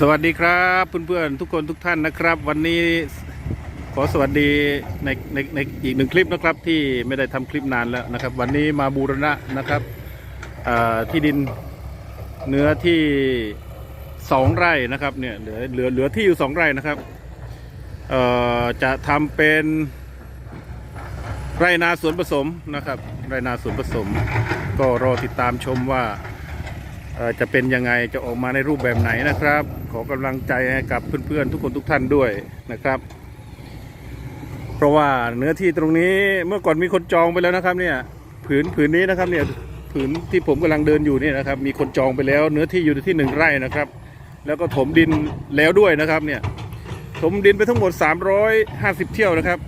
สวัสดีครับเพื่อนๆทุกคนทุกท่านนะครับ วันนี้ขอสวัสดีในในในอีกหนึ่งคลิปนะครับ ที่ไม่ได้ทำคลิปนานแล้วนะครับ วันนี้มาบูรณะนะครับที่ดินเนื้อที่สองไร่นะครับเนี่ยเหลือเหลือเหลือที่อยู่สองไร่นะครับจะทำเป็นไร่นาสวนผสมนะครับไร่นาสวนผสม ก็รอติดตามชมว่าจะเป็นยังไงจะออกมาในรูปแบบไหนนะครับ อกำลังใจให้กับเพื่อนๆทุกคนทุกท่านด้วยนะครับ เพราะว่าเนื้อที่ตรงนี้เมื่อก่อนมีคนจองไปแล้วนะครับ เนี่ย ผืนผืนนี้นะครับ เนี่ยผืนที่ผมกำลังเดินอยู่นี่นะครับ มีคนจองไปแล้ว เนื้อที่อยู่ที่หนึ่งไร่นะครับ แล้วก็ถมดินแล้วด้วยนะครับ เนี่ย ถมดินไปทั้งหมด 350 เที่ยวนะครับ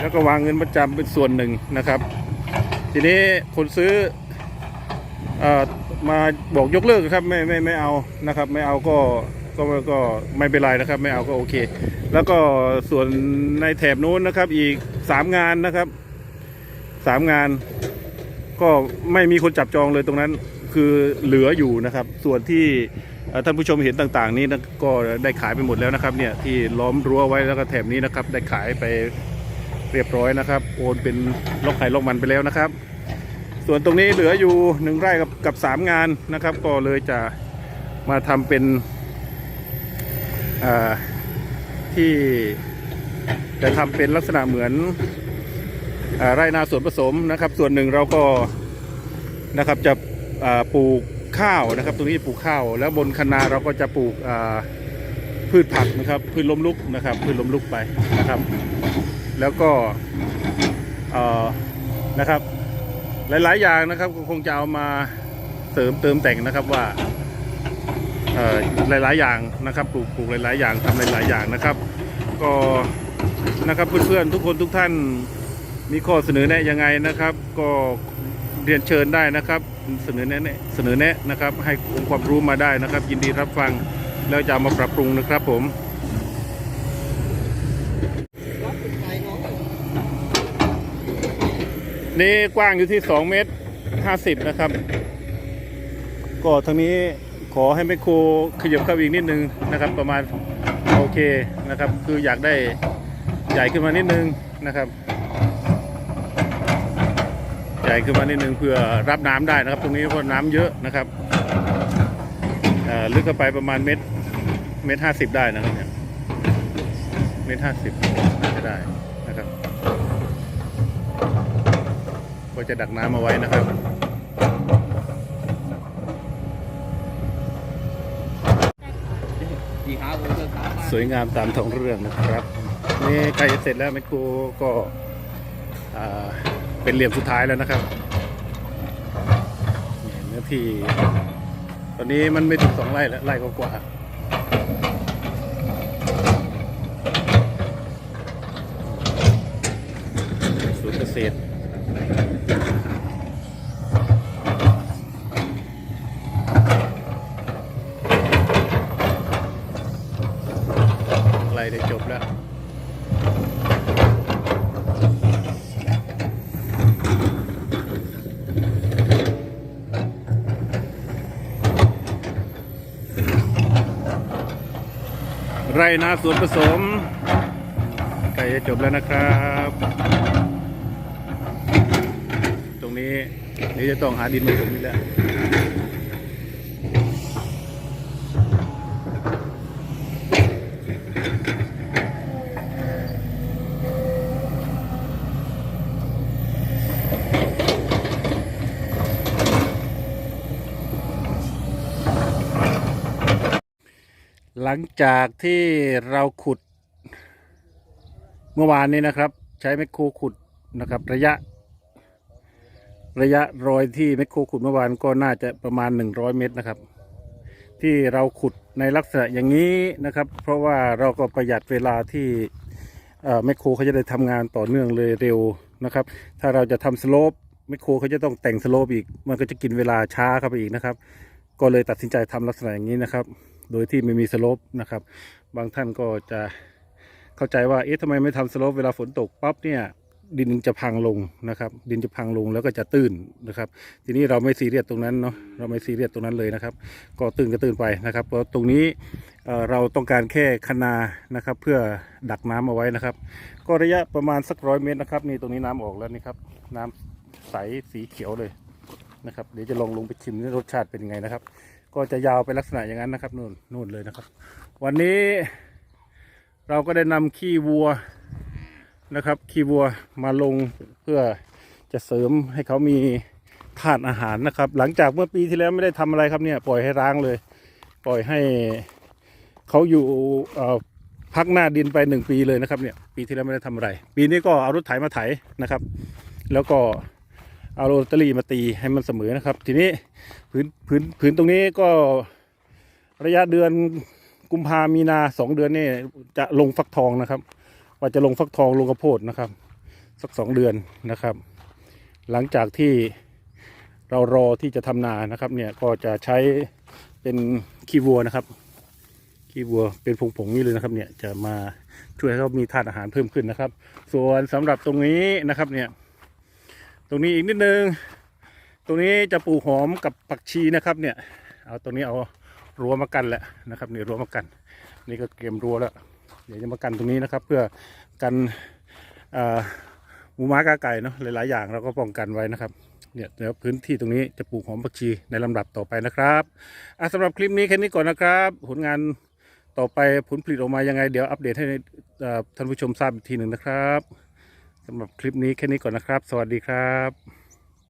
แล้วก็วางเงินประจำเป็นส่วนหนึ่งนะครับ ทีนี้คนซื้ออ มาบอกยกเลิกครับไม่ไม่ไม่เอานะครับ ไม่เอาก็ก็ก็ไม่เป็นไรนะครับ ไม่เอาก็โอเค แล้วก็ส่วนในแถบนู้นนะครับ อีกสามงานนะครับสามงาน ก็ไม่มีคนจับจองเลยตรงนั้น คือเหลืออยู่นะครับ ส่วนที่ท่านผู้ชมเห็นต่างๆ นี้นะก็ได้ขายไปหมดแล้วนะครับ เนี่ยที่ล้อมรั้วไว้แล้วก็แถบนี้นะครับ ได้ขายไปเรียบร้อยนะครับ โอนเป็นล็อกไข่ล็อกมันไปแล้วนะครับ ส่วนตรงนี้เหลืออยู่หนึ่งไร่กับกับสามงานนะครับ ก็เลยจะมาทำเป็นที่จะทำเป็นลักษณะเหมือนอไร่นาสวนผสมนะครับ ส่วนหนึ่งเราก็นะครับจะปลูกข้าวนะครับ ตรงนี้ปลูกข้าว แล้วบนคะนาเราก็จะปลูกพืชผักนะครับพืชล้มลุกนะครับพืชล้มลุกไปนะครับ แล้วก็นะครับ หลาย ๆ อย่างนะครับก็คงจะเอามาเสริมเติมแต่งนะครับว่าเอ่อหลาย ๆ อย่างนะครับปลูกปลูกหลาย ๆ อย่างทำหลาย ๆ อย่างนะครับ ก็นะครับเพื่อน ๆ ทุกคนทุกท่านมีข้อเสนอแนะยังไงนะครับ ก็เรียนเชิญได้นะครับ เสนอแนะเสนอแนะนะครับ ให้องค์ความรู้มาได้นะครับ ยินดีรับฟังแล้วจะามาปรับปรุงนะครับผม นี่กว้างอยู่ที่2เมตร50นะครับ ก็ทางนี้ขอให้แมคโครขยับเข้าอีกนิดนึงนะครับ ประมาณโอเคนะครับ คืออยากได้ใหญ่ขึ้นมานิดนึงนะครับ ใหญ่ขึ้นมานิดนึงเพื่อรับน้ำได้นะครับ ตรงนี้เพราะน้ำเยอะนะครับลึกเข้าไปประมาณเมตรเมตรห้าสิบได้นะครับเนี่ยเมตรห้าสิบน่าจะได้นะครับ ก็จะดักน้ำเอาไว้นะครับกี่หาผมจะถามมาสวยงามตามท้องเรื่องนะครับนี่ใกล้จะเสร็จแล้วแมคโครก็อ่าเป็นเหลี่ยมสุดท้ายแล้วนะครับนี่เนื้อที่ตอนนี้มันไม่ถึงสองไร่แล้วไร่กว่าๆศูนย์เกษตร อะไรได้จบแล้วไรนาสวนผสมใกล้จะจบแล้วนะครับ ตรงนี้นี่จะต้องหาดินมาถมนี่แหละ หลังจากที่เราขุด เมื่อวานนี้นะครับ ใช้แมคโครขุดนะครับ ระยะ ระยะรอยที่แมคโครขุดเมื่อวานก็น่าจะประมาณ 100 เมตรนะครับ ที่เราขุดในลักษณะอย่างนี้นะครับ เพราะว่าเราก็ประหยัดเวลาที่แมคโครเขาจะได้ทำงานต่อเนื่องเลยเร็วนะครับ ถ้าเราจะทำสโลปแมคโครเขาจะต้องแต่งสโลปอีก มันก็จะกินเวลาช้าเข้าไปอีกนะครับ ก็เลยตัดสินใจทำลักษณะอย่างนี้นะครับ โดยที่ไม่มีสโลปนะครับ บางท่านก็จะเข้าใจว่า เอ๊ะทำไมไม่ทำสโลปเวลาฝนตกปั๊บเนี่ยดินจะพังลงนะครับ ดินจะพังลงแล้วก็จะตื้นนะครับ ทีนี้เราไม่ซีเรียสตรงนั้นเนาะเราไม่ซีเรียสตรงนั้นเลยนะครับ ก็ตื้นก็ตื้นไปนะครับเพราะตรงนี้เเราต้องการแค่คนานะครับ เพื่อดักน้ำเอาไว้นะครับ ก็ระยะประมาณสักร้อยเมตรนะครับนี่ตรงนี้น้ำออกแล้วนี่ครับ น้ำใสสีเขียวเลยนะครับ เดี๋ยวจะลองลงไปชิมรสชาติเป็นยังไงนะครับ ก็จะยาวไปลักษณะอย่างนั้นนะครับนู่นนู่นเลยนะครับ วันนี้เราก็ได้นำขี้วัวนะครับ ขี้วัวมาลงเพื่อจะเสริมให้เขามีธาตุอาหารนะครับ หลังจากเมื่อปีที่แล้วไม่ได้ทำอะไรครับเนี่ยปล่อยให้ร้างเลย ปล่อยให้เขาอยู่พักหน้าดินไปหนึ่งปีเลยนะครับเนี่ยปีที่แล้วไม่ได้ทำอะไร ปีนี้ก็เอารถไถมาไถนะครับ แล้วก็ เอาโรตารี่มาตีให้มันเสมอนะครับ ทีนี้พื้นพื้นพื้นตรงนี้ก็ระยะเดือนกุมภามีนาสองเดือนนี่จะลงฟักทองนะครับ ว่าจะลงฟักทองลงกระโพดนะครับ สักสองเดือนนะครับ หลังจากที่เรารอที่จะทำนานะครับ เนี่ยก็จะใช้เป็นขี้วัวนะครับขี้วัวเป็นผงๆนี่เลยนะครับ เนี่ยจะมาช่วยให้เขามีธาตุอาหารเพิ่มขึ้นนะครับ ส่วนสำหรับตรงนี้นะครับเนี่ย ตรงนี้อีกนิดนึง ตรงนี้จะปลูกหอมกับผักชีนะครับเนี่ย เอาตรงนี้เอารั้วมากันแหละนะครับนี่รั้วมากัน นี่ก็เตรียมรั้วแล้ว เดี๋ยวจะมากันตรงนี้นะครับ เพื่อกันอ่อหมูม้ากาไก่เนาะหลายๆอย่างเราก็ป้องกันไว้นะครับเนี่ยเดี๋ยวพื้นที่ตรงนี้จะปลูกหอมผักชีในลำดับต่อไปนะครับอะสำหรับคลิปนี้แค่นี้ก่อนนะครับ ผลงานต่อไปผลผลิตออกมายังไง เดี๋ยวอัปเดตให้ท่านผู้ชมทราบอีกทีหนึ่งนะครับ สำหรับคลิปนี้แค่นี้ก่อนนะครับ สวัสดีครับ